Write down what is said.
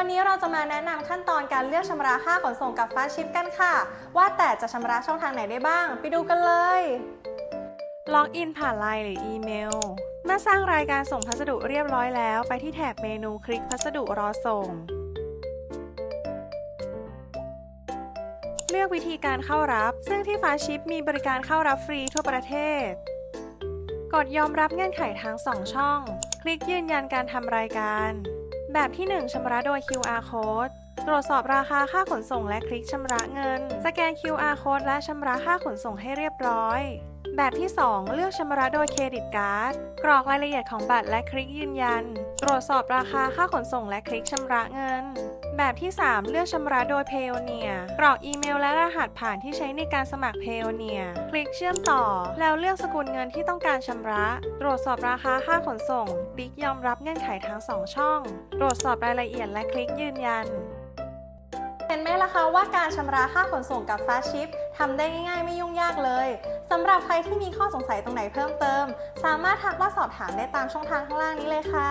วันนี้เราจะมาแนะนำขั้นตอนการเลือกชำระค่าขนส่งกับฟ้าชิปกันค่ะ ว่าแต่จะชำระช่องทางไหนได้บ้าง ไปดูกันเลย ล็อกอินผ่านไลน์หรืออีเมล เมื่อสร้างรายการส่งพัสดุเรียบร้อยแล้ว ไปที่แถบเมนูคลิกพัสดุรอส่ง เลือกวิธีการเข้ารับ ซึ่งที่ฟ้าชิปมีบริการเข้ารับฟรีทั่วประเทศ กดยอมรับเงื่อนไขทั้ง 2 ช่อง คลิกยืนยันการทำรายการ แบบที่ 1ชำระโดย QR code ตรวจสอบราคาค่าขนส่งและคลิกชำระเงิน สแกน QR code และชำระค่าขนส่งให้เรียบร้อย แบบที่ 2 เลือกชำระโดยเครดิตการ์ด กรอกรายละเอียดของบัตรและคลิกยืนยัน ตรวจสอบราคาค่าขนส่งและคลิกชำระเงิน แบบที่ 3 เลือกชำระโดย Payoneer กรอกอีเมลและรหัสผ่านที่ใช้ในการสมัคร Payoneer คลิกเชื่อมต่อ แล้วเลือกสกุลเงินที่ต้องการชำระ ตรวจสอบราคาค่าขนส่งคลิกยอมรับเงื่อนไขทั้ง 2 ช่อง ตรวจสอบรายละเอียดและคลิกยืนยัน เห็นไหมล่ะคะว่าการชำระค่าขนส่งกับฟาชิปทำได้ง่ายๆ ไม่ยุ่งยากเลยสำหรับใครที่มีข้อสงสัยตรงไหนเพิ่มเติม สามารถทักมาสอบถามได้ตามช่องทางข้างล่างนี้เลยค่ะ